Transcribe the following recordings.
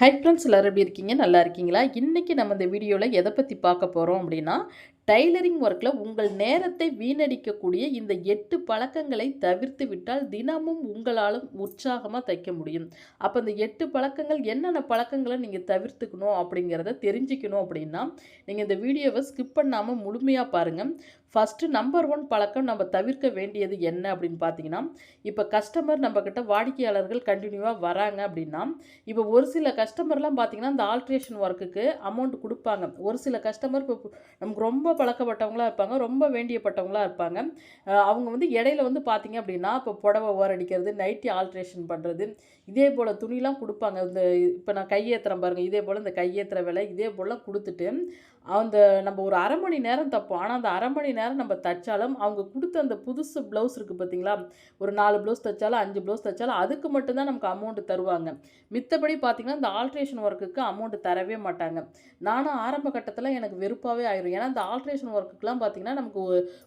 Hi friends எல்லோரும் எப்படி இருக்கீங்க? நல்லா இருக்கீங்களா? இன்றைக்கி நம்ம இந்த வீடியோவில் எதை பற்றி பார்க்க போகிறோம் அப்படின்னா டைலரிங் ஒர்க்கில் உங்கள் நேரத்தை வீணடிக்கக்கூடிய இந்த எட்டு பழக்கங்களை தவிர்த்து விட்டால் தினமும் உங்களாலும் உற்சாகமாக தைக்க முடியும். அப்போ இந்த எட்டு பழக்கங்கள் என்னென்ன பழக்கங்களை நீங்கள் தவிர்த்துக்கணும் அப்படிங்கிறத தெரிஞ்சுக்கணும் அப்படின்னா நீங்கள் இந்த வீடியோவை ஸ்கிப் பண்ணாமல் முழுமையாக பாருங்கள் ஃபஸ்ட்டு நம்பர் ஒன் பழக்கம் நம்ம தவிர்க்க வேண்டியது என்ன அப்படின்னு பார்த்தீங்கன்னா இப்போ கஸ்டமர் நம்மக்கிட்ட வாடிக்கையாளர்கள் கண்டினியூவாக வராங்க அப்படின்னா இப்போ ஒரு சில கஸ்டமர்லாம் பார்த்தீங்கன்னா இந்த ஆல்ட்ரேஷன் ஒர்க்குக்கு அமௌண்ட் கொடுப்பாங்க. ஒரு சில கஸ்டமர் இப்போ நமக்கு ரொம்ப பழக்கப்பட்டவங்களாக இருப்பாங்க ரொம்ப வேண்டியப்பட்டவங்களாக இருப்பாங்க. அவங்க வந்து இடையில வந்து பார்த்தீங்க அப்படின்னா இப்போ புடவை ஓர் அடிக்கிறது நைட்டி ஆல்ட்ரேஷன் பண்ணுறது இதே போல் துணிலாம் கொடுப்பாங்க. இந்த இப்போ நான் கையேத்துறேன் பாருங்கள் இதே போல் இந்த கையேற்றுற வேலை இதே போல் கொடுத்துட்டு அந்த நம்ம ஒரு அரை மணி நேரம் தப்போம். ஆனால் அந்த அரை மணி நேரம் நம்ம தைச்சாலும் அவங்க கொடுத்த அந்த புதுசு ப்ளவுஸ் இருக்குது பார்த்தீங்களா ஒரு நாலு ப்ளவுஸ் தைச்சாலும் அஞ்சு ப்ளவுஸ் தைச்சாலும் அதுக்கு மட்டும்தான் நமக்கு அமௌண்ட் தருவாங்க. மித்தபடி பார்த்தீங்கன்னா இந்த ஆல்ட்ரேஷன் ஒர்க்குக்கு அமௌண்ட் தரவே மாட்டாங்க. நானும் ஆரம்ப கட்டத்தில் எனக்கு வெறுப்பாகவே ஆயிரும். ஏன்னா இந்த ஆல்ட்ரேஷன் ஒர்க்குக்கெலாம் பார்த்தீங்கன்னா நமக்கு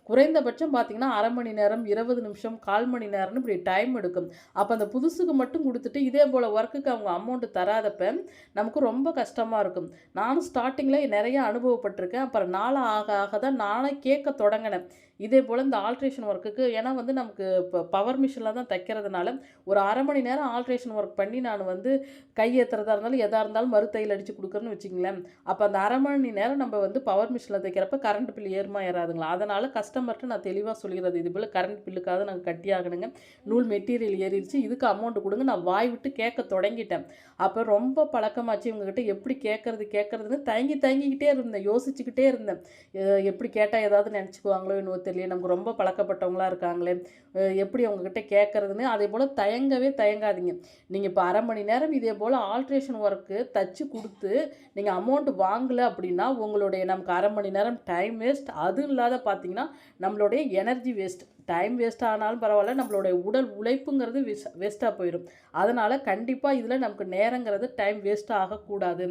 குறைந்தபட்சம் பார்த்தீங்கன்னா அரை மணி நேரம் இருபது நிமிஷம் கால் மணி நேரம்னு இப்படி டைம் எடுக்கும். அப்போ அந்த புதுசுக்கு மட்டும் கொடுத்துட்டு இதே போல் ஒர்க்குக்கு அவங்க அமௌண்ட் தராதப்ப நமக்கு ரொம்ப கஷ்டமாக இருக்கும். நானும் ஸ்டார்டிங்கில் நிறைய அனுபவப்பட்டிருக்கேன். அப்புறம் நாள் ஆக ஆக தான் நானே கேட்க தொடங்கினேன். இதே போல் இந்த ஆல்ட்ரேஷன் ஒர்க்குக்கு ஏன்னா வந்து நமக்கு இப்போ பவர் மிஷினில் தான் தைக்கிறதுனால ஒரு அரை மணி நேரம் ஆல்ட்ரேஷன் ஒர்க் பண்ணி நான் வந்து கை ஏற்றுறதா இருந்தாலும் எதாக இருந்தாலும் மறுத்தையில் அடித்து கொடுக்குறேன்னு வச்சிங்களேன் அப்போ அந்த அரை மணி நேரம் நம்ம வந்து பவர் மிஷினில் தைக்கிறப்ப கரண்ட் பில் ஏறுமா ஏறாதுங்களா? அதனால் கஸ்டமர்கிட்ட நான் தெளிவாக சொல்கிறது இது போல் கரண்ட் பில்லுக்காக நாங்கள் கட்டி ஆகணுங்க. நூல் மெட்டீரியல் ஏறிடுச்சு இதுக்கு அமௌண்ட் கொடுங்க. நான் வாய் விட்டு கேட்க தொடங்கிட்டேன். அப்போ ரொம்ப பழக்கமாச்சு இவங்ககிட்ட எப்படி கேட்குறது கேட்குறதுன்னு தயங்கி தயங்கிக்கிட்டே இருந்தேன். யோசிச்சுக்கிட்டே இருந்தேன். எப்படி கேட்டால் ஏதாவது நினச்சிக்குவாங்களோ என்னவோ தெரியல நமக்கு ரொம்ப பழக்கப்பட்டவங்களா இருக்காங்களே. எப்படி அவங்கக்கிட்ட கேட்குறதுன்னு அதே போல் தயங்கவே தயங்காதீங்க. நீங்கள் இப்போ அரை மணி நேரம் இதே போல் ஆல்ட்ரேஷன் ஒர்க்கு தச்சு கொடுத்து நீங்கள் அமௌண்ட் வாங்கலை அப்படின்னா உங்களுடைய நமக்கு அரை மணி நேரம் டைம் வேஸ்ட் அதுவும் இல்லாத பார்த்தீங்கன்னா நம்மளுடைய எனர்ஜி வேஸ்ட் டைம் வேஸ்ட் ஆனாலும் பரவாயில்ல. நம்மளுடைய உடல் உழைப்புங்கிறது வேஸ் வேஸ்ட்டாக போயிடும் அதனால் கண்டிப்பாக இதில் நமக்கு நேரங்கிறது டைம் வேஸ்ட் ஆகக்கூடாது.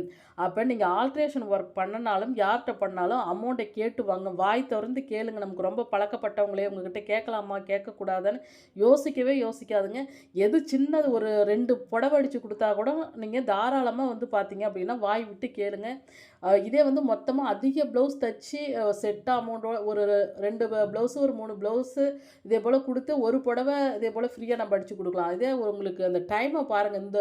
அப்போ நீங்கள் ஆல்ட்ரேஷன் ஒர்க் பண்ணனாலும் யார்கிட்ட பண்ணாலும் அமௌண்ட்டை கேட்டு வாங்க. வாய் திறந்து கேளுங்க. நமக்கு ரொம்ப பழக்கப்பட்டவங்களே உங்ககிட்ட கேட்கலாமா கேட்கக்கூடாதுன்னு யோசிக்கவே யோசிக்காதுங்க. எது சின்னது ஒரு ரெண்டு புடவை அடித்து கொடுத்தா கூட நீங்கள் தாராளமாக வந்து பார்த்தீங்க அப்படின்னா வாய் விட்டு கேளுங்க. இதே வந்து மொத்தமாக அதிக ப்ளவுஸ் தச்சு செட் அமௌண்ட்டோட ஒரு ரெண்டு ப்ளவுஸு ஒரு மூணு ப்ளவுஸு இதே போல் கொடுத்து ஒரு புடவை இதே போல் ஃப்ரீயாக நம்ம அடித்து கொடுக்கலாம். இதே உங்களுக்கு அந்த டைமை பாருங்கள் இந்த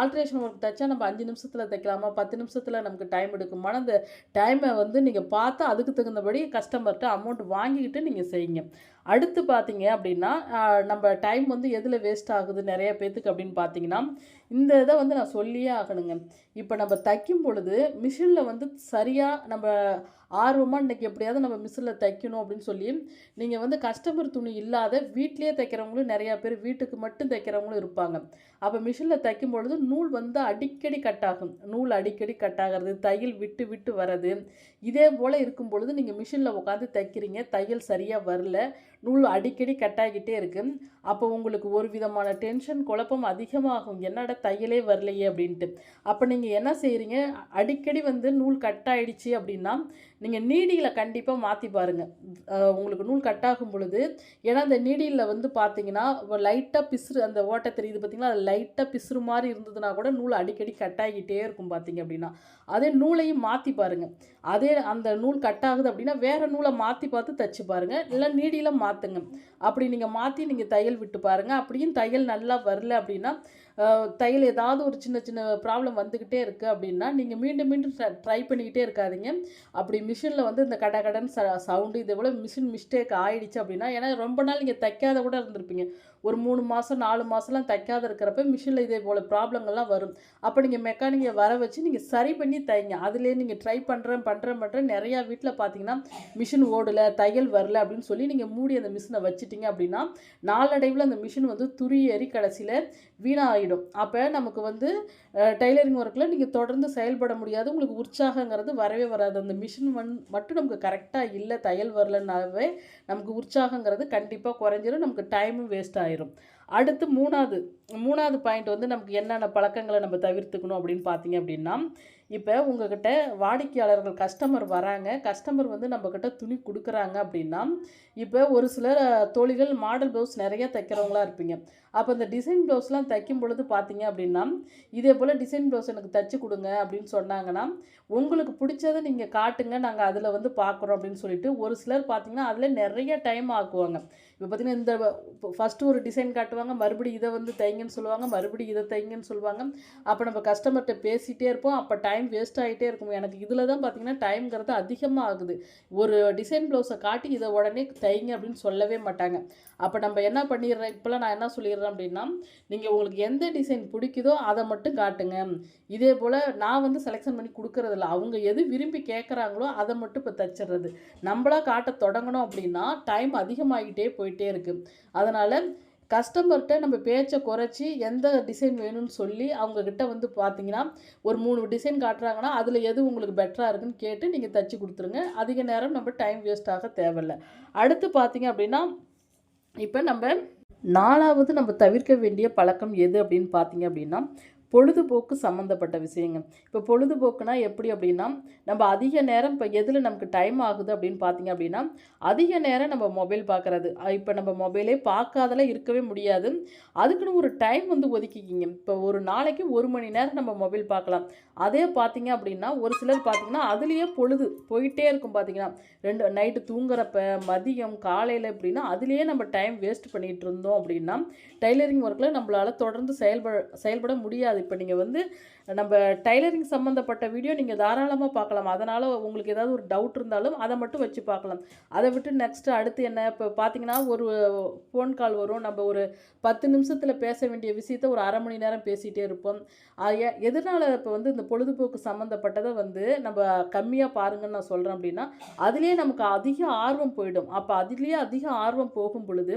ஆல்ட்ரேஷன் ஒர்க் தைச்சா நம்ம அஞ்சு நிமிஷத்தில் தைக்கலாமா? பத்து நிமிஷத்தில் நமக்கு டைம் எடுக்குமான அந்த டைமை வந்து நீங்கள் பார்த்து அதுக்கு தகுந்தபடி கஸ்டமர்கிட்ட அமௌண்ட் வாங்கிக்கிட்டு நீங்கள் செய்யுங்க. அடுத்து பார்த்தீங்க அப்படின்னா நம்ம டைம் வந்து எதில் வேஸ்ட் ஆகுது? நிறைய பேத்துக்கு அப்படின்னு பார்த்தீங்கன்னா இந்த இதை வந்து நான் சொல்லியே ஆகணுங்க. இப்போ நம்ம தைக்கும் பொழுது மிஷினில் வந்து சரியாக நம்ம ஆர்வமாக இன்றைக்கி எப்படியாவது நம்ம மிஷினில் தைக்கணும் அப்படின்னு சொல்லி நீங்கள் வந்து கஸ்டமர் துணி இல்லாத வீட்லேயே தைக்கிறவங்களும் நிறையா பேர் வீட்டுக்கு மட்டும் தைக்கிறவங்களும் இருப்பாங்க. அப்போ மிஷினில் தைக்கும் பொழுது நூல் வந்து அடிக்கடி கட் ஆகும். நூல் அடிக்கடி கட் ஆகிறது தையல் விட்டு விட்டு வர்றது. இதே போல் இருக்கும் பொழுது நீங்கள் மிஷினில் உட்காந்து தைக்கிறீங்க தையல் சரியாக வரல நூல் அடிக்கடி கட் ஆகிட்டே இருக்குது அப்போ உங்களுக்கு ஒரு விதமான டென்ஷன் குழப்பம் அதிகமாகும். என்னடா தையலே வரலையே அப்படின்ட்டு. அப்போ நீங்கள் என்ன செய்கிறீங்க அடிக்கடி வந்து நூல் கட் ஆகிடுச்சி அப்படின்னா நீங்கள் நீடியில் கண்டிப்பாக மாற்றி பாருங்கள் உங்களுக்கு நூல் கட் ஆகும் பொழுது ஏன்னா அந்த நீடியில் வந்து பார்த்தீங்கன்னா லைட்டாக பிசுறு அந்த ஓட்டை தெரியுது பார்த்தீங்களா? அது லைட்டாக பிசுறு மாதிரி இருந்ததுன்னா கூட நூல் அடிக்கடி கட் ஆகிட்டே இருக்கும் பார்த்தீங்க அப்படின்னா. அதே நூலையும் மாற்றி பாருங்கள் அதே அந்த நூல் கட் ஆகுது அப்படின்னா வேறு நூலை மாற்றி பார்த்து தச்சு பாருங்கள் இல்லை நீடியில் மாற்றுங்க அப்படி நீங்கள் மாற்றி நீங்கள் தையல் விட்டு பாருங்கள் அப்படியும் தையல் நல்லா வரல அப்படின்னா தையல் ஏதாவது ஒரு சின்ன சின்ன ப்ராப்ளம் வந்துக்கிட்டே இருக்குது அப்படின்னா நீங்கள் மீண்டும் மீண்டும் ட்ரை பண்ணிக்கிட்டே இருக்காதீங்க. அப்படி மிஷினில் வந்து இந்த கட கடன் ச சவுண்டு இதே போல் மிஷின் மிஸ்டேக் ஆகிடுச்சு அப்படின்னா ஏன்னா ரொம்ப நாள் நீங்கள் தைக்காத கூட இருந்திருப்பீங்க. ஒரு மூணு மாதம் நாலு மாதம்லாம் தைக்காத இருக்கிறப்ப மிஷினில் இதே போல் ப்ராப்ளங்கள்லாம் வரும். அப்போ நீங்கள் மெக்கானிக்கை வர வச்சு நீங்கள் சரி பண்ணி தைங்க. அதுலேயே நீங்கள் ட்ரை பண்ணுறேன் பண்ணுறேன் பண்ணுறேன் நிறையா வீட்டில் பார்த்தீங்கன்னா மிஷின் ஓடலை தையல் வரல அப்படின்னு சொல்லி நீங்கள் மூடி அந்த மிஷினை வச்சுட்டீங்க அப்படின்னா நாளடைவில் அந்த மிஷின் வந்து துரியேறி கடைசியில் வீணாகிடும் அப்போ நமக்கு வந்து டைலரிங் ஒர்க்கில் நீங்கள் தொடர்ந்து செயல்பட முடியாது. உங்களுக்கு உற்சாகங்கிறது வரவே வராது. அந்த மிஷின் வந் மட்டும் நமக்கு கரெக்டாக இல்லை தையல் வரலனாவே நமக்கு உற்சாகங்கிறது கண்டிப்பாக குறைஞ்சிரும். நமக்கு டைமும் வேஸ்ட் ஆயிரும். அடுத்து மூணாவது மூணாவது பாயிண்ட் வந்து நமக்கு என்னென்ன பழக்கங்களை நம்ம தவிர்த்துக்கணும் அப்படின்னு பார்த்தீங்க அப்படின்னா இப்போ உங்ககிட்ட வாடிக்கையாளர்கள் கஸ்டமர் வராங்க. கஸ்டமர் வந்து நம்மக்கிட்ட துணி கொடுக்குறாங்க அப்படின்னா இப்போ ஒரு சிலர் தோழிகள் மாடல் ப்ளவுஸ் நிறைய தைக்கிறவங்களா இருப்பீங்க. அப்போ இந்த டிசைன் ப்ளவுஸ்லாம் தைக்கும் பொழுது பார்த்தீங்க அப்படின்னா இதே போல் டிசைன் ப்ளவுஸ் எனக்கு தைச்சி கொடுங்க அப்படின்னு சொன்னாங்கன்னா உங்களுக்கு பிடிச்சதை நீங்கள் காட்டுங்க நாங்கள் அதில் வந்து பார்க்குறோம் அப்படின்னு சொல்லிட்டு ஒரு சிலர் பார்த்தீங்கன்னா அதில் நிறைய டைம் ஆக்குவாங்க. இப்போ பார்த்தீங்கன்னா இந்த ஃபஸ்ட்டு ஒரு டிசைன் காட்டுவாங்க மறுபடியும் இதை வந்து தைங்கன்னு சொல்லுவாங்க மறுபடியும் இதை தைங்கன்னு சொல்லுவாங்க. அப்போ நம்ம கஸ்டமர்கிட்ட பேசிகிட்டே இருப்போம் அப்போ டைம் வேஸ்ட் ஆகிட்டே இருக்கும். எனக்கு இதில் தான் பார்த்தீங்கன்னா டைம்ங்கிறது அதிகமாக ஆகுது. ஒரு டிசைன் ப்ளவுஸை காட்டி இதை உடனே தைங்க அப்படின்னு சொல்லவே மாட்டாங்க. அப்போ நம்ம என்ன பண்ணிடுறேன் இப்போலாம் நான் என்ன சொல்லிடுறேன் அப்படின்னா நீங்கள் உங்களுக்கு எந்த டிசைன் பிடிக்குதோ அதை மட்டும் காட்டுங்க. இதே போல் நான் வந்து செலெக்ஷன் பண்ணி கொடுக்குறதில்ல. அவங்க எது விரும்பி கேட்குறாங்களோ அதை மட்டும் இப்போ தச்சிடுறது. நம்மளா காட்ட தொடங்கணும் அப்படின்னா டைம் அதிகமாகிட்டே போயிட்டே இருக்குது அதனால் கஸ்டமர்கிட்ட நம்ம பேச்சை குறைச்சி எந்த டிசைன் வேணும்னு சொல்லி அவங்கக்கிட்ட வந்து பார்த்தீங்கன்னா ஒரு மூணு டிசைன் காட்டுறாங்கன்னா அதில் எது உங்களுக்கு பெட்டராக இருக்குன்னு கேட்டு நீங்கள் தச்சு கொடுத்துருங்க. அதிக நேரம் நம்ம டைம் வேஸ்ட் ஆக தேவையில்ல. அடுத்து பார்த்தீங்க அப்படின்னா இப்போ நம்ம நாலாவது நம்ம தவிர்க்க வேண்டிய பழக்கம் எது அப்படின்னு பார்த்தீங்க அப்படின்னா பொழுதுபோக்கு சம்மந்தப்பட்ட விஷயங்க. இப்போ பொழுதுபோக்குனா எப்படி அப்படின்னா நம்ம அதிக நேரம் இப்போ எதில் நமக்கு டைம் ஆகுது அப்படின்னு பார்த்தீங்க அப்படின்னா அதிக நேரம் நம்ம மொபைல் பார்க்குறது. இப்போ நம்ம மொபைலே பார்க்காதெல்லாம் இருக்கவே முடியாது. அதுக்குன்னு ஒரு டைம் வந்து ஒதுக்கிக்கிங்க. இப்போ ஒரு நாளைக்கு ஒரு மணி நேரம் நம்ம மொபைல் பார்க்கலாம். அதே பார்த்தீங்க அப்படின்னா ஒரு சிலர் பார்த்தீங்கன்னா அதுலேயே பொழுது போயிட்டே இருக்கும் பார்த்தீங்கன்னா ரெண்டு நைட்டு தூங்குறப்ப மதியம் காலையில் அப்படின்னா அதுலேயே நம்ம டைம் வேஸ்ட் பண்ணிகிட்டு இருந்தோம் அப்படின்னா டைலரிங் ஒர்க்கில் நம்மளால் தொடர்ந்து செயல்பட செயல்பட முடியாது. இப்போ நீங்கள் வந்து நம்ம டைலரிங் சம்மந்தப்பட்ட வீடியோ நீங்கள் தாராளமாக பார்க்கலாம். அதனால் உங்களுக்கு ஏதாவது ஒரு டவுட் இருந்தாலும் அதை மட்டும் வச்சு பார்க்கலாம். அதை விட்டு நெக்ஸ்ட்டு அடுத்து என்ன? இப்போ பார்த்தீங்கன்னா ஒரு ஃபோன் கால் வரும். நம்ம ஒரு பத்து நிமிஷத்தில் பேச வேண்டிய விஷயத்த ஒரு அரை மணி நேரம் பேசிகிட்டே இருப்போம். எதனால் எதனால இப்போ வந்து இந்த பொழுதுபோக்கு சம்மந்தப்பட்டதை வந்து நம்ம கம்மியாக பாருங்கன்னு நான் சொல்கிறேன் அப்படின்னா அதுலேயே நமக்கு அதிக ஆர்வம் போயிடும். அப்போ அதுலேயே அதிக ஆர்வம் போகும் பொழுது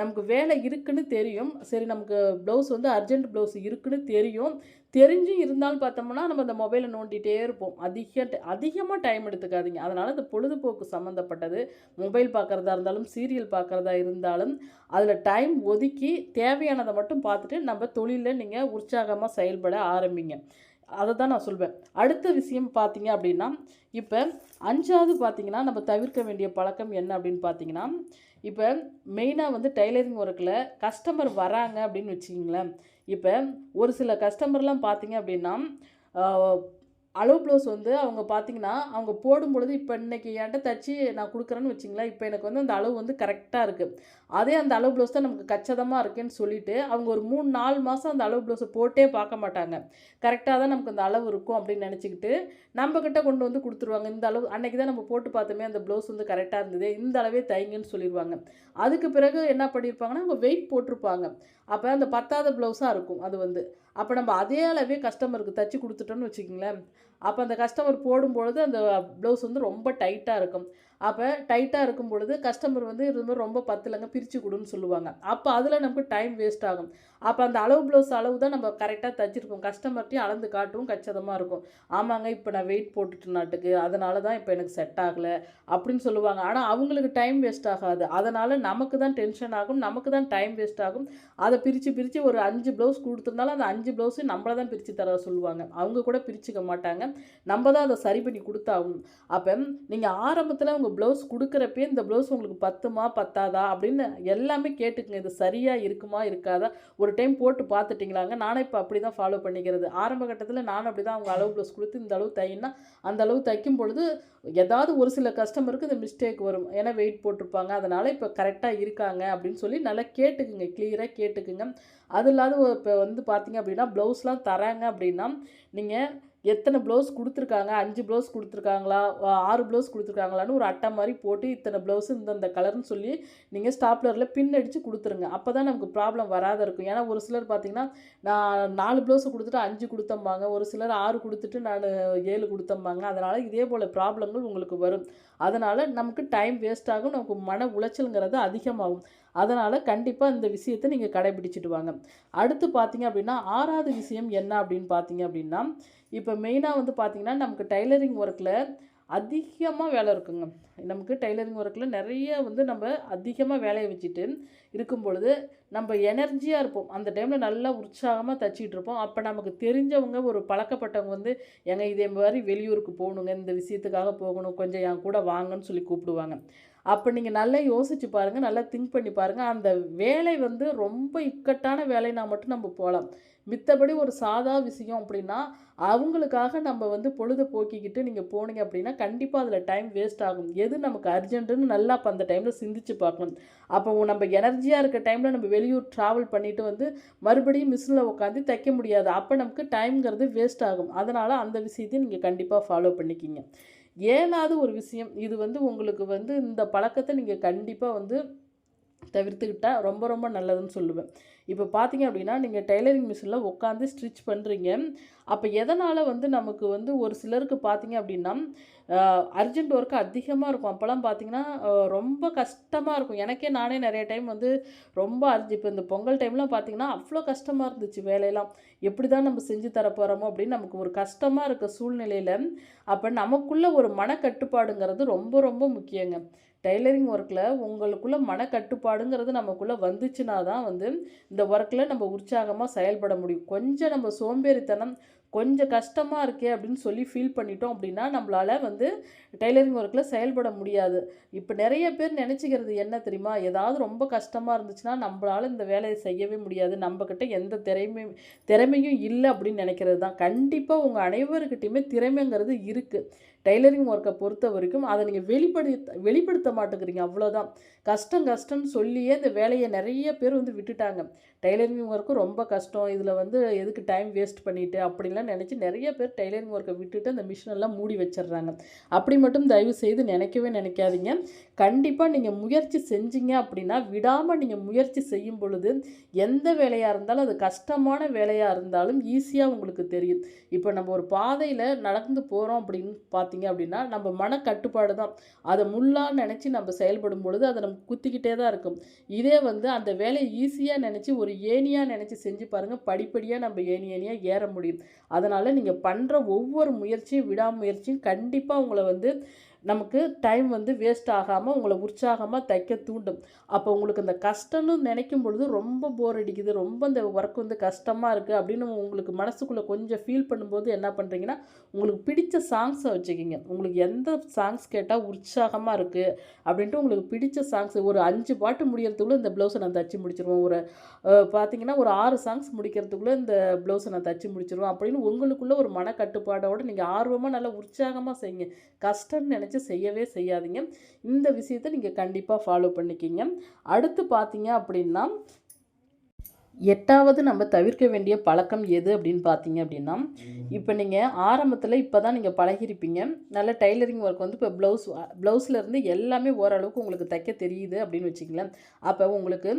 நமக்கு வேலை இருக்குன்னு தெரியும். சரி நமக்கு ப்ளவுஸ் வந்து அர்ஜென்ட் ப்ளவுஸ் இருக்குன்னு தெரியும். தெரிஞ்சும் இருந்தாலும் பார்த்தோம்னா நம்ம அந்த மொபைலை நோண்டிகிட்டே இருப்போம். அதிக அதிகமாக டைம் எடுத்துக்காதீங்க. அதனால் இந்த பொழுதுபோக்கு சம்மந்தப்பட்டது மொபைல் பார்க்குறதா இருந்தாலும் சீரியல் பார்க்குறதா இருந்தாலும் அதில் டைம் ஒதுக்கி தேவையானதை மட்டும் பார்த்துட்டு நம்ம தொழிலில் நீங்கள் உற்சாகமாக செயல்பட ஆரம்பிங்க. அதை தான் நான் சொல்வேன். அடுத்த விஷயம் பார்த்தீங்க அப்படின்னா இப்போ அஞ்சாவது பார்த்தீங்கன்னா நம்ம தவிர்க்க வேண்டிய பழக்கம் என்ன அப்படின்னு பார்த்தீங்கன்னா இப்போ மெயினாக வந்து டைலரிங் ஒர்க்கில் கஸ்டமர் வராங்க அப்படின்னு வச்சுக்கிங்களேன். இப்போ ஒரு சில கஸ்டமர்லாம் பார்த்தீங்க அப்படின்னா அளவு ப்ளவுஸ் வந்து அவங்க பார்த்தீங்கன்னா அவங்க போடும் பொழுது இப்போ இன்றைக்கி என்கிட்ட தைச்சி நான் கொடுக்குறேன்னு வச்சிங்களேன் இப்போ எனக்கு வந்து அந்த அளவு வந்து கரெக்டாக இருக்குது அதே அந்த அளவு ப்ளவுஸ் தான் நமக்கு கச்சிதமாக இருக்குன்னு சொல்லிட்டு அவங்க ஒரு மூணு நாலு மாதம் அந்த அளவு ப்ளவுஸை போட்டே பார்க்க மாட்டாங்க. கரெக்டாக தான் நமக்கு அந்த அளவு இருக்கும் அப்படின்னு நினச்சிக்கிட்டு நம்மக்கிட்ட கொண்டு வந்து கொடுத்துருவாங்க. இந்த அளவு அன்றைக்கி தான் நம்ம போட்டு பார்த்தோமே அந்த ப்ளவுஸ் வந்து கரெக்டாக இருந்தது இந்த அளவே தைங்கன்னு சொல்லிடுவாங்க அதுக்கு பிறகு என்ன பண்ணியிருப்பாங்கன்னா அவங்க வெயிட் போட்டிருப்பாங்க. அப்போ அந்த பத்தாத ப்ளவுஸாக இருக்கும் அது வந்து. அப்போ நம்ம அதே அளவே கஸ்டமருக்கு தச்சு கொடுத்துட்டோம்னு வச்சுக்கிங்களேன். அப்போ அந்த கஸ்டமர் போடும்பொழுது அந்த ப்ளவுஸ் வந்து ரொம்ப டைட்டாக இருக்கும். அப்போ டைட்டாக இருக்கும் பொழுது கஸ்டமர் வந்து இது மாதிரி ரொம்ப பத்தலைங்க பிரித்து கொடுன்னு சொல்லுவாங்க. அப்போ அதில் நமக்கு டைம் வேஸ்ட் ஆகும். அப்போ அந்த அளவு ப்ளவுஸ் அளவு தான் நம்ம கரெக்டாக தச்சிருப்போம். கஸ்டமர்ட்டையும் அளந்து காட்டவும் கச்சிதமாக இருக்கும். ஆமாங்க இப்போ நான் வெயிட் போட்டுட்டு நாட்டுக்கு அதனால தான் இப்போ எனக்கு செட் ஆகலை அப்படின்னு சொல்லுவாங்க. ஆனால் அவங்களுக்கு டைம் வேஸ்ட் ஆகாது. அதனால் நமக்கு தான் டென்ஷன் ஆகும் நமக்கு தான் டைம் வேஸ்ட் ஆகும். அதை பிரித்து பிரித்து ஒரு அஞ்சு ப்ளவுஸ் கொடுத்துருந்தாலும் அந்த அஞ்சு ப்ளவுஸும் நம்மளை தான் பிரித்து தர சொல்லுவாங்க. அவங்க கூட பிரிச்சுக்க மாட்டாங்க. நம்ம தான் அதை சரி பண்ணி கொடுத்தாகும் அப்போ நீங்கள் ஆரம்பத்தில் உங்கள் ப்ளவுஸ் கொடுக்குறப்பே இந்த ப்ளவுஸ் உங்களுக்கு பத்துமா பத்தாதா அப்படின்னு எல்லாமே கேட்டுக்குங்க. இது சரியாக இருக்குமா இருக்காதா? ஒரு டைம் போட்டு பார்த்துட்டிங்களாங்க. நானும் இப்போ அப்படி தான் ஃபாலோ பண்ணிக்கிறது. ஆரம்ப கட்டத்தில் நானும் அப்படி தான் அவங்க அளவு ப்ளவுஸ் கொடுத்து இந்த அளவு தையினா அந்த அளவு தைக்கும் பொழுது ஏதாவது ஒரு சில கஸ்டமருக்கு இந்த மிஸ்டேக் வரும். ஏன்னா வெயிட் போட்டிருப்பாங்க. அதனால் இப்போ கரெக்டாக இருக்காங்க அப்படின்னு சொல்லி நல்லா கேட்டுக்குங்க. கிளியராக கேட்டுக்குங்க. அது இல்லாத இப்போ வந்து பார்த்தீங்க அப்படின்னா ப்ளவுஸ்லாம் தராங்க அப்படின்னா நீங்கள் எத்தனை ப்ளவுஸ் கொடுத்துருக்காங்க? அஞ்சு ப்ளவுஸ் கொடுத்துருக்காங்களா? ஆறு ப்ளவுஸ் கொடுத்துருக்காங்களான்னு ஒரு அட்டை மாதிரி போட்டு இத்தனை ப்ளவுஸ் இந்தந்த கலர்னு சொல்லி நீங்கள் ஸ்டாப்லரில் பின் அடித்து கொடுத்துருங்க. அப்போ தான் நமக்கு ப்ராப்ளம் வராத இருக்கும். ஏன்னா ஒரு சிலர் பார்த்திங்கன்னா நான் நாலு ப்ளவுஸை கொடுத்துட்டு அஞ்சு கொடுத்தம்பாங்க. ஒரு சிலர் ஆறு கொடுத்துட்டு நான் ஏழு கொடுத்தம்பாங்க. அதனால் இதே போல் ப்ராப்ளங்கள் உங்களுக்கு வரும். அதனால் நமக்கு டைம் வேஸ்ட் ஆகும். நமக்கு மன உளைச்சலுங்கிறது அதிகமாகும். அதனால் கண்டிப்பாக இந்த விஷயத்தை நீங்கள் கடைபிடிச்சிட்டு வாங்க. அடுத்து பார்த்தீங்க அப்படின்னா ஆறாவது விஷயம் என்ன அப்படின்னு பார்த்தீங்க அப்படின்னா இப்போ மெயினாக வந்து பார்த்திங்கன்னா நமக்கு டைலரிங் ஒர்க்கில் அதிகமாக வேலை இருக்குங்க. நமக்கு டைலரிங் ஒர்க்கில் நிறைய வந்து நம்ம அதிகமாக வேலையை வச்சுட்டு இருக்கும் பொழுது நம்ம எனர்ஜியாக இருப்போம். அந்த டைமில் நல்லா உற்சாகமாக தச்சிக்கிட்டு இருப்போம். அப்போ நமக்கு தெரிஞ்சவங்க ஒரு பழக்கப்பட்டவங்க வந்து எங்க இதே மாதிரி வெளியூருக்கு போகணுங்க. இந்த விஷயத்துக்காக போகணும். கொஞ்சம் என் கூட வாங்கன்னு சொல்லி கூப்பிடுவாங்க. அப்போ நீங்கள் நல்லா யோசிச்சு பாருங்கள் நல்லா திங்க் பண்ணி பாருங்கள் அந்த வேலை வந்து ரொம்ப இக்கட்டான வேலைனா மட்டும் நம்ம போகலாம். மித்தபடி ஒரு சாதா விஷயம் அப்படின்னா அவங்களுக்காக நம்ம வந்து பொழுது போக்கிக்கிட்டு நீங்கள் போனீங்க அப்படின்னா கண்டிப்பாக அதில் டைம் வேஸ்ட் ஆகும். எது நமக்கு அர்ஜென்ட்டுன்னு நல்லா அப்போ அந்த டைமில் சிந்திச்சு பார்க்கணும். அப்போ நம்ம எனர்ஜியாக இருக்க டைமில் நம்ம வெளியூர் ட்ராவல் பண்ணிவிட்டு வந்து மறுபடியும் மிஷினில் உட்காந்து தைக்க முடியாது. அப்போ நமக்கு டைம்ங்கிறது வேஸ்ட் ஆகும். அதனால் அந்த விஷயத்தையும் நீங்கள் கண்டிப்பாக ஃபாலோ பண்ணிக்கிங்க. ஏழாவது ஒரு விஷயம் இது வந்து உங்களுக்கு வந்து இந்த பழக்கத்தை நீங்கள் கண்டிப்பாக வந்து தவிர்த்துக்கிட்டால் ரொம்ப ரொம்ப நல்லதுன்னு சொல்லுவேன். இப்போ பார்த்தீங்க அப்படின்னா நீங்கள் டெய்லரிங் மிஷினில் உட்காந்து ஸ்டிச் பண்ணுறீங்க அப்போ எதனால் வந்து நமக்கு வந்து ஒரு சிலருக்கு பார்த்தீங்க அப்படின்னா அர்ஜென்ட் ஒர்க்கு அதிகமாக இருக்கும். அப்போல்லாம் பார்த்தீங்கன்னா ரொம்ப கஷ்டமாக இருக்கும். எனக்கே நானே நிறைய டைம் வந்து ரொம்ப அர்ஜி இப்போ இந்த பொங்கல் டைம்லாம் பார்த்தீங்கன்னா அவ்வளோ கஷ்டமாக இருந்துச்சு வேலையெல்லாம். எப்படி தான் நம்ம செஞ்சு தர போகிறோமோ அப்படின்னு நமக்கு ஒரு கஷ்டமாக இருக்க சூழ்நிலையில் அப்போ நமக்குள்ளே ஒரு மனக்கட்டுப்பாடுங்கிறது ரொம்ப ரொம்ப முக்கியங்க. டைலரிங் ஒர்க்கில் உங்களுக்குள்ள மனக்கட்டுப்பாடுங்கிறது நமக்குள்ளே வந்துச்சுன்னா தான் வந்து இந்த ஒர்க்கில் நம்ம உற்சாகமாக செயல்பட முடியும். கொஞ்சம் நம்ம சோம்பேறித்தனம் கொஞ்சம் கஷ்டமாக இருக்கே அப்படின்னு சொல்லி ஃபீல் பண்ணிட்டோம் அப்படின்னா நம்மளால் வந்து டெய்லரிங் ஒர்க்கில் செயல்பட முடியாது. இப்போ நிறைய பேர் நினச்சிக்கிறது என்ன தெரியுமா? ஏதாவது ரொம்ப கஷ்டமாக இருந்துச்சுன்னா நம்மளால் இந்த வேலையை செய்யவே முடியாது. நம்மக்கிட்ட எந்த திறமையும் திறமையும் இல்லை அப்படின்னு நினைக்கிறது தான். கண்டிப்பாக உங்கள் அனைவருக்கிட்டையுமே திறமைங்கிறது இருக்குது டெய்லரிங் ஒர்க்கை பொறுத்த வரைக்கும் அதை நீங்கள் வெளிப்படுத்த வெளிப்படுத்த மாட்டேங்கிறீங்க. அவ்வளோதான் கஷ்டம் கஷ்டம்னு சொல்லியே இந்த வேலையை நிறைய பேர் வந்து விட்டுட்டாங்க. டெய்லரிங் ஒர்க்கு ரொம்ப கஷ்டம். இதில் வந்து எதுக்கு டைம் வேஸ்ட் பண்ணிவிட்டு அப்படின்லாம் நினச்சி நிறைய பேர் டெய்லரிங் ஒர்க்கை விட்டுட்டு அந்த மிஷினெல்லாம் மூடி வச்சிடுறாங்க. அப்படி மட்டும் தயவு செய்து நினைக்கவே நினைக்காதீங்க. கண்டிப்பாக நீங்கள் முயற்சி செஞ்சீங்க அப்படின்னா விடாமல் நீங்கள் முயற்சி செய்யும் பொழுது எந்த வேலையாக இருந்தாலும் அது கஷ்டமான வேலையாக இருந்தாலும் ஈஸியாக உங்களுக்கு தெரியும். இப்போ நம்ம ஒரு பாதையில் நடந்து போகிறோம் அப்படின்னு பார்த்தீங்க அப்படின்னா நம்ம மனக்கட்டுப்பாடு தான். அதை முள்ளாக நினச்சி நம்ம செயல்படும் பொழுது அதை நம்ம குத்திக்கிட்டே தான் இருக்கும். இதே வந்து அந்த வேலையை ஈஸியாக நினச்சி ஒரு ஏணியாக நினச்சி செஞ்சு பாருங்கள் படிப்படியாக நம்ம ஏணி ஏணியாக ஏற முடியும். அதனால் நீங்கள் பண்ணுற ஒவ்வொரு முயற்சியும் விடாமுயற்சியும் கண்டிப்பாக உங்களை வந்து நமக்கு டைம் வந்து வேஸ்ட் ஆகாமல் உங்களை உற்சாகமாக தைக்க தூண்டும். அப்போ உங்களுக்கு இந்த கஷ்டம்னு நினைக்கும் பொழுது ரொம்ப போர் அடிக்குது. ரொம்ப இந்த ஒர்க் வந்து கஷ்டமாக இருக்குது அப்படின்னு உங்களுக்கு மனசுக்குள்ளே கொஞ்சம் ஃபீல் பண்ணும்போது என்ன பண்ணுறீங்கன்னா உங்களுக்கு பிடிச்ச சாங்ஸை வச்சுக்கிங்க. உங்களுக்கு எந்த சாங்ஸ் கேட்டால் உற்சாகமாக இருக்குது அப்படின்ட்டு உங்களுக்கு பிடிச்ச சாங்ஸ் ஒரு அஞ்சு பாட்டு முடியறதுக்குள்ளே இந்த ப்ளவுஸை நான் தச்சு முடிச்சிருவேன். ஒரு பார்த்தீங்கன்னா ஒரு ஆறு சாங்ஸ் முடிக்கிறதுக்குள்ளே இந்த ப்ளவுஸை நான் தச்சு முடிச்சிருவேன் அப்படின்னு உங்களுக்குள்ளே ஒரு மனக்கட்டுப்பாடோடு நீங்கள் ஆர்வமாக நல்லா உற்சாகமாக செய்யுங்க. கஷ்டம்னு நினச்சி செய்யவே செய்யாதீங்க. இந்த விஷயத்தை நீங்கள் கண்டிப்பாக ஃபாலோ பண்ணிக்கிங்க. அடுத்து பார்த்தீங்க அப்படின்னா எட்டாவது நம்ம தவிர்க்க வேண்டிய பழக்கம் எது அப்படின்னு பார்த்தீங்க அப்படின்னா இப்போ நீங்கள் ஆரம்பத்தில் இப்போ தான் நீங்கள் பழகிருப்பீங்க. நல்ல டைலரிங் ஒர்க் வந்து இப்போ ப்ளவுஸ் ப்ளவுஸில் இருந்து எல்லாமே ஓரளவுக்கு உங்களுக்கு தைக்க தெரியுது அப்படின்னு வச்சுக்கலாம் அப்போ உங்களுக்கு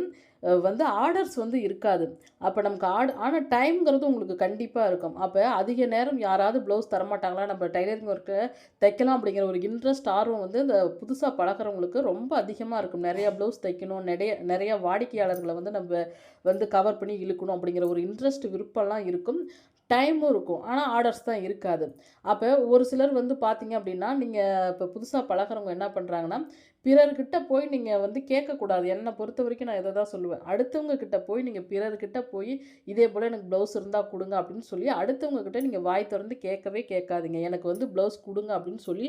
வந்து ஆர்டர்ஸ் வந்து இருக்காது. அப்போ நமக்கு ஆர்ட் ஆனால் டைம்ங்கிறது உங்களுக்கு கண்டிப்பாக இருக்கும். அப்போ அதிக நேரம் யாராவது ப்ளவுஸ் தரமாட்டாங்களா? நம்ம டைலரிங் ஒர்க்கு தைக்கலாம் அப்படிங்கிற ஒரு இன்ட்ரெஸ்ட் ஆர்வம் வந்து இந்த புதுசாக பழகிறவங்களுக்கு ரொம்ப அதிகமாக இருக்கும். நிறையா ப்ளவுஸ் தைக்கணும். நிறைய நிறைய வாடிக்கையாளர்களை வந்து நம்ம வந்து கவர் பண்ணி இழுக்கணும் அப்படிங்கிற ஒரு இன்ட்ரெஸ்ட் விருப்பம்லாம் இருக்கும். டைமும் இருக்கும். ஆனால் ஆர்டர்ஸ் தான் இருக்காது. அப்போ ஒரு சிலர் வந்து பார்த்தீங்க அப்படின்னா நீங்கள் இப்போ புதுசாக பழகிறவங்க என்ன பண்ணுறாங்கன்னா பிறர்கிட்ட போய் நீங்கள் வந்து கேட்கக்கூடாது. என்னை பொறுத்த வரைக்கும் நான் இதை தான் சொல்லுவேன். அடுத்தவங்க கிட்ட போய் நீங்கள் பிறர்கிட்ட போய் இதே போல் எனக்கு ப்ளவுஸ் இருந்தால் கொடுங்க அப்படின்னு சொல்லி அடுத்தவங்க கிட்ட நீங்கள் வாய் திறந்து கேட்கவே கேட்காதீங்க. எனக்கு வந்து ப்ளவுஸ் கொடுங்க அப்படின்னு சொல்லி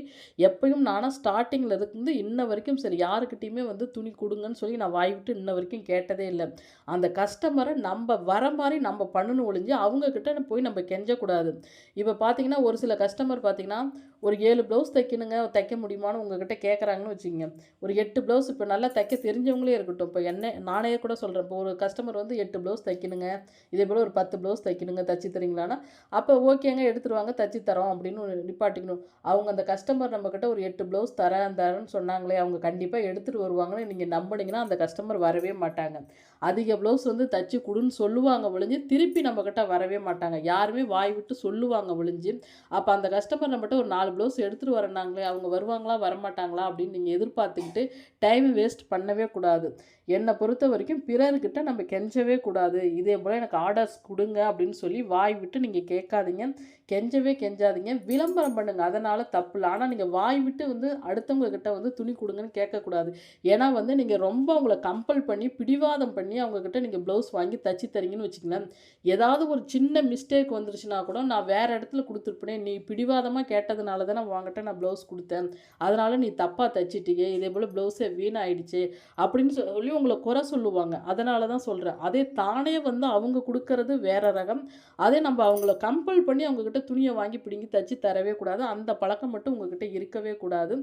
எப்பயும் நானும் ஸ்டார்டிங்கில் இருந்து இன்ன வரைக்கும் சரி யாருக்கிட்டேயுமே வந்து துணி கொடுங்கன்னு சொல்லி நான் வாய் விட்டு இன்ன வரைக்கும் கேட்டதே இல்லை. அந்த கஸ்டமரை நம்ம வர மாதிரி நம்ம பண்ணணும் ஒழிஞ்சு அவங்கக்கிட்ட போய் நம்ம கெஞ்சக்கூடாது. இப்போ பார்த்தீங்கன்னா ஒரு சில கஸ்டமர் பார்த்தீங்கன்னா ஒரு ஏழு ப்ளவுஸ் தைக்கணுங்க தைக்க முடியுமான்னு உங்ககிட்ட கேட்குறாங்கன்னு வச்சுக்கோங்க. ஒரு எட்டு ப்ளவுஸ் இப்போ நல்லா தைக்க தெரிஞ்சவங்களே இருக்கட்டும். இப்போ என்ன நானே கூட சொல்கிறேன் இப்போ ஒரு கஸ்டமர் வந்து எட்டு ப்ளவுஸ் தைக்கணுங்க. இதே போல் ஒரு பத்து ப்ளவுஸ் தைக்கணுங்க. தச்சு தரீங்களான்னா அப்போ ஓகேங்க எடுத்துருவாங்க தச்சு தரோம் அப்படின்னு நிப்பாட்டிக்கணும். அவங்க அந்த கஸ்டமர் நம்மக்கிட்ட ஒரு எட்டு ப்ளவுஸ் தரேன் தரேன்னு சொன்னாங்களே அவங்க கண்டிப்பாக எடுத்துகிட்டு வருவாங்கன்னு நீங்கள் நம்பினீங்கன்னா அந்த கஸ்டமர் வரவே மாட்டாங்க. அதிக ப்ளவுஸ் வந்து தச்சு கொடுன்னு சொல்லுவாங்க ஒழிஞ்சு திருப்பி நம்மக்கிட்ட வரவே மாட்டாங்க. யாருமே வாய் விட்டு சொல்லுவாங்க ஒழிஞ்சு அப்போ அந்த கஸ்டமர் நம்மகிட்ட ஒரு நாலு ப்ளவுஸ் எடுத்துகிட்டு வரனாங்களே அவங்க வருவாங்களா வரமாட்டாங்களா அப்படின்னு நீங்கள் எதிர்பார்த்துக்கிட்டு டைம் வேஸ்ட் பண்ணவே கூடாது. என்னை பொறுத்த வரைக்கும் பிறர்கிட்ட நம்ம கெஞ்சவே கூடாது. இதே போல் எனக்கு ஆர்டர்ஸ் கொடுங்க அப்படின்னு சொல்லி வாய் விட்டு நீங்கள் கேட்காதீங்க. கெஞ்சவே கெஞ்சாதீங்க. விளம்பரம் பண்ணுங்க. அதனால் தப்பு இல்லை. ஆனால் நீங்கள் வாய் விட்டு வந்து அடுத்தவங்கக்கிட்ட வந்து துணி கொடுங்கன்னு கேட்கக்கூடாது. ஏன்னா வந்து நீங்கள் ரொம்ப அவங்கள கம்பல் பண்ணி பிடிவாதம் பண்ணி அவங்கக்கிட்ட நீங்கள் ப்ளவுஸ் வாங்கி தச்சு தரீங்கன்னு வச்சுக்கங்களேன். ஏதாவது ஒரு சின்ன மிஸ்டேக் வந்துருச்சுன்னா கூட நான் வேறு இடத்துல கொடுத்துருப்பேனே. நீ பிடிவாதமாக கேட்டதுனால தான் நான் வாங்கிட்ட நான் ப்ளவுஸ் கொடுத்தேன். அதனால் நீ தப்பாக தச்சிட்டீங்க இதே போல் ப்ளவுஸே வீணாயிடுச்சு அப்படின்னு சொல்லி உங்களை குறை சொல்லுவாங்க. அதனால தான் சொல்கிறேன் அதே தானே வந்து அவங்க கொடுக்கறது வேற ரகம். அதே நம்ம அவங்கள கம்பல் பண்ணி அவங்கக்கிட்ட துணியை வாங்கி பிடிங்கி தச்சு தரவே கூடாது. அந்த பழக்கம் மட்டும் உங்ககிட்ட இருக்கவே கூடாது.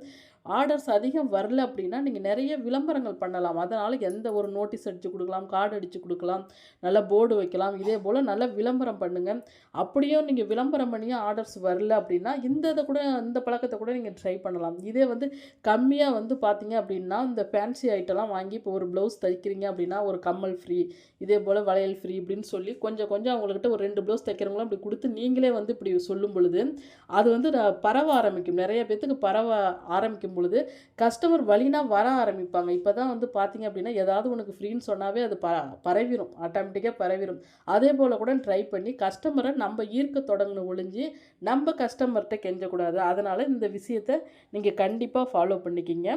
ஆர்டர்ஸ் அதிகம் வரல அப்படின்னா நீங்கள் நிறைய விளம்பரங்கள் பண்ணலாம். அதனால் எந்த ஒரு நோட்டீஸ் அடித்து கொடுக்கலாம் கார்டு அடித்து கொடுக்கலாம் நல்ல போர்டு வைக்கலாம். இதே போல் நல்ல விளம்பரம் பண்ணுங்கள் அப்படியும் நீங்கள் விளம்பரம் பண்ணியும் ஆர்டர்ஸ் வரல அப்படின்னா இந்த இதை கூட இந்த பழக்கத்தை கூட நீங்கள் ட்ரை பண்ணலாம். இதே வந்து கம்மியாக வந்து பார்த்தீங்க அப்படின்னா இந்த ஃபேன்சி ஐட்டம்லாம் வாங்கி இப்போ ஒரு ப்ளவுஸ் ப்ளவுஸ் தைக்கிறீங்க அப்படின்னா ஒரு கம்மல் ஃப்ரீ இதே போல் வளையல் ஃப்ரீ இப்படின்னு சொல்லி கொஞ்சம் கொஞ்சம் அவங்கக்கிட்ட ஒரு ரெண்டு ப்ளவுஸ் தைக்கிறவங்களும் அப்படி கொடுத்து நீங்களே வந்து இப்படி சொல்லும் பொழுது அது வந்து பரவ ஆரம்பிக்கும். நிறைய பேத்துக்கு பரவ ஆரம்பிக்கும் பொழுது கஸ்டமர் வழினா வர ஆரம்பிப்பாங்க. இப்போ தான் வந்து பார்த்தீங்க அப்படின்னா ஏதாவது உனக்கு ஃப்ரீன்னு சொன்னாவே அது ப பரவிடும் ஆட்டோமேட்டிக்காக பரவிடும் அதே போல் கூட ட்ரை பண்ணி கஸ்டமரை நம்ம ஈர்க்க தொடங்கணும் ஒழிஞ்சு நம்ம கஸ்டமர்கிட்ட கெஞ்சக்கூடாது. அதனால் இந்த விஷயத்தை நீங்கள் கண்டிப்பாக ஃபாலோ பண்ணிக்கிங்க.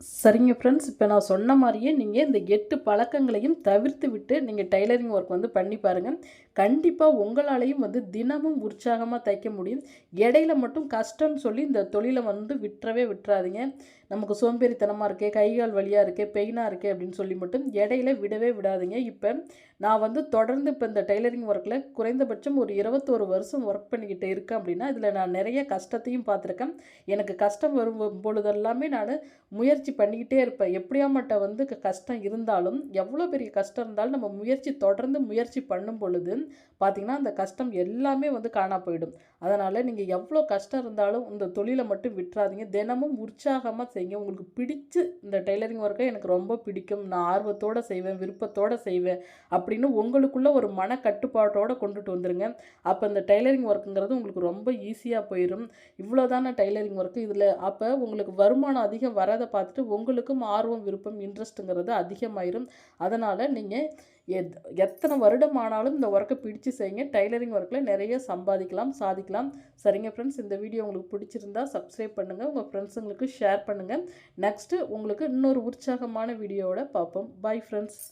சரிங்க ஃப்ரெண்ட்ஸ் இப்போ நான் சொன்ன மாதிரியே நீங்கள் இந்த எட்டு பழக்கங்களையும் தவிர்த்து விட்டு நீங்கள் டைலரிங் ஒர்க் வந்து பண்ணி பாருங்கள் கண்டிப்பாக உங்களாலையும் வந்து தினமும் உற்சாகமாக தைக்க முடியும். இடையில மட்டும் கஷ்டம்னு சொல்லி இந்த தொழிலை வந்து விட்டுறவே விட்டுறாதீங்க. நமக்கு சோம்பேறித்தனமாக இருக்கே கை கால் வலியாக இருக்கே பெயினாக இருக்கே அப்படின்னு சொல்லி மட்டும் இடையில விடவே விடாதீங்க. இப்போ நான் வந்து தொடர்ந்து இப்போ இந்த டைலரிங் ஒர்க்கில் குறைந்தபட்சம் ஒரு இருபத்தோரு வருஷம் ஒர்க் பண்ணிக்கிட்டு இருக்கேன் அப்படின்னா இதில் நான் நிறைய கஷ்டத்தையும் பார்த்துருக்கேன். எனக்கு கஷ்டம் வரும் பொழுதெல்லாமே நான் முயற்சி பண்ணிக்கிட்டே இருப்பேன். எப்படியாமட்ட வந்து க- கஷ்டம் இருந்தாலும் எவ்வளோ பெரிய கஷ்டம் இருந்தாலும் நம்ம முயற்சி தொடர்ந்து முயற்சி பண்ணும் பொழுது பார்த்திங்கன்னா அந்த கஷ்டம் எல்லாமே வந்து காணா போயிடும். அதனால் நீங்கள் எவ்வளோ கஷ்டம் இருந்தாலும் இந்த தொழிலை மட்டும் விட்டுறாதீங்க. தினமும் உற்சாகமாக செய்யுங்க. உங்களுக்கு பிடிச்சு இந்த டைலரிங் ஒர்க்கை எனக்கு ரொம்ப பிடிக்கும். நான் ஆர்வத்தோடு செய்வேன் விருப்பத்தோடு செய்வேன் அப்படின்னு உங்களுக்குள்ள ஒரு மன கட்டுப்பாட்டோடு கொண்டுட்டு வந்துருங்க. அப்போ இந்த டைலரிங் ஒர்க்குங்கிறது உங்களுக்கு ரொம்ப ஈஸியாக போயிடும் இவ்வளோதான டைலரிங் ஒர்க்கு. இதில் அப்போ உங்களுக்கு வருமானம் அதிகம் வரதை பார்த்துட்டு உங்களுக்கும் ஆர்வம் விருப்பம் இன்ட்ரெஸ்ட்டுங்கிறது அதிகமாயிரும். அதனால் நீங்கள் எத் எத்தனை வருடம் ஆனாலும் இந்த ஒர்க்கை பிடிச்சு செய்யுங்க. டைலரிங் ஒர்க்கில் நிறைய சம்பாதிக்கலாம் சாதிக்கலாம். சரிங்க ஃப்ரெண்ட்ஸ் இந்த வீடியோ உங்களுக்கு பிடிச்சிருந்தா சப்ஸ்கிரைப் பண்ணுங்கள் உங்கள் ஃப்ரெண்ட்ஸுங்களுக்கு ஷேர் பண்ணுங்கள் நெக்ஸ்ட்டு உங்களுக்கு இன்னொரு உற்சாகமான வீடியோவோட பார்ப்போம். Bye friends